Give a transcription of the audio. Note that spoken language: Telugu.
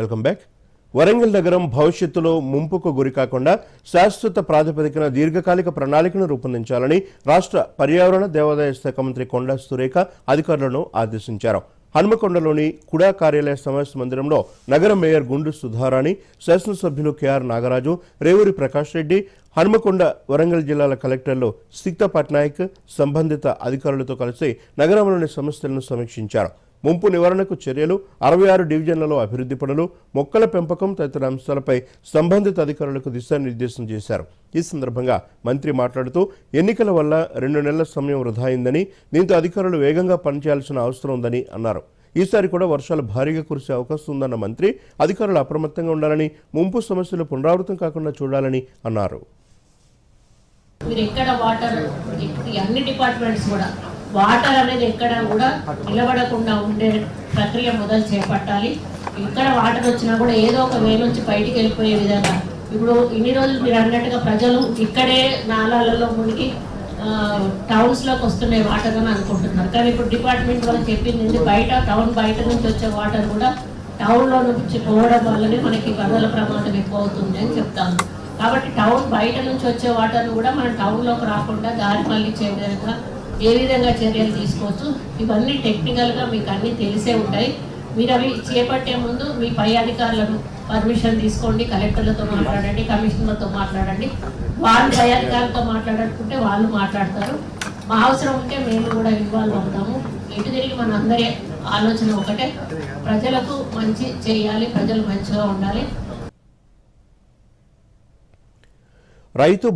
Welcome back. వరంగల్ నగరం భవిష్యత్తులో ముంపుకు గురి కాకుండా శాశ్వత ప్రాతిపదికన దీర్ఘకాలిక ప్రణాళికను రూపొందించాలని రాష్ట్ర పర్యావరణ దేవాదాయ శాఖ మంత్రి కొండా సురేఖ అధికారులను ఆదేశించారు. హనుమకొండలోని కుడా కార్యాలయ సమావేశ మందిరంలో నగర మేయర్ గుండు సుధారాణి శాసనసభ్యులు కెఆర్ నాగరాజు రేవూరి ప్రకాష్ రెడ్డి హనుమకొండ వరంగల్ జిల్లాల కలెక్టర్లు సిక్త పట్నాయక్ సంబంధిత అధికారులతో కలిసి నగరంలోని సమస్యలను సమీక్షించారు. ముంపు నివారణకు చర్యలు అరవై ఆరు డివిజన్లలో అభివృద్ధి పనులు మొక్కల పెంపకం తదితర అంశాలపై సంబంధిత అధికారులకు దిశానిర్దేశం చేశారు. ఈ సందర్భంగా మంత్రి మాట్లాడుతూ ఎన్నికల వల్ల రెండు నెలల సమయం వృధా అయిందని దీంతో అధికారులు వేగంగా పనిచేయాల్సిన అవసరం ఉందని అన్నారు. ఈసారి కూడా వర్షాలు భారీగా కురిసే అవకాశం ఉందన్న మంత్రి అధికారులు అప్రమత్తంగా ఉండాలని ముంపు సమస్యలు పునరావృతం కాకుండా చూడాలని అన్నారు. మీరు ఎక్కడ వాటర్ అన్ని డిపార్ట్మెంట్స్ కూడా వాటర్ అనేది ఎక్కడ కూడా నిలబడకుండా ఉండే ప్రక్రియ మొదలు చేపట్టాలి. ఎక్కడ వాటర్ వచ్చినా కూడా ఏదో ఒక వే నుంచి బయటికి వెళ్ళిపోయే విధంగా. ఇప్పుడు ఇన్ని రోజులు మీరు అన్నట్టుగా ప్రజలు ఇక్కడే నాలాలలో మునిగి టౌన్స్లోకి వస్తున్నాయి వాటర్ అని అనుకుంటున్నారు. కానీ ఇప్పుడు డిపార్ట్మెంట్ వాళ్ళు చెప్పింది ఏంటి, బయట టౌన్ బయట నుంచి వచ్చే వాటర్ కూడా టౌన్లో నుంచి పోవడం వల్లనే మనకి వరదల ప్రమాదం ఎక్కువ అవుతుంది అని చెప్తాను కాబట్టి టౌన్ బయట నుంచి వచ్చే వాటర్ కూడా మనం టౌన్లోకి రాకుండా దారి మళ్ళీ విధంగా ఏ విధంగా చర్యలు తీసుకోవచ్చు? ఇవన్నీ టెక్నికల్గా మీకు అన్నీ తెలిసే ఉంటాయి. మీరు అవి చేపట్టే ముందు మీ పై అధికారులను పర్మిషన్ తీసుకోండి కలెక్టర్లతో మాట్లాడండి కమిషనర్తో మాట్లాడండి. వాళ్ళు పై అధికారులతో మాట్లాడుకుంటే వాళ్ళు మాట్లాడతారు. మా అవసరం ఉంటే మేము కూడా ఇన్వాల్వ్ అవుతాము. ఎటు తిరిగి మన అందరి ఆలోచన ఒకటే. ప్రజలకు మంచి చేయాలి ప్రజలు మంచిగా ఉండాలి. రైతు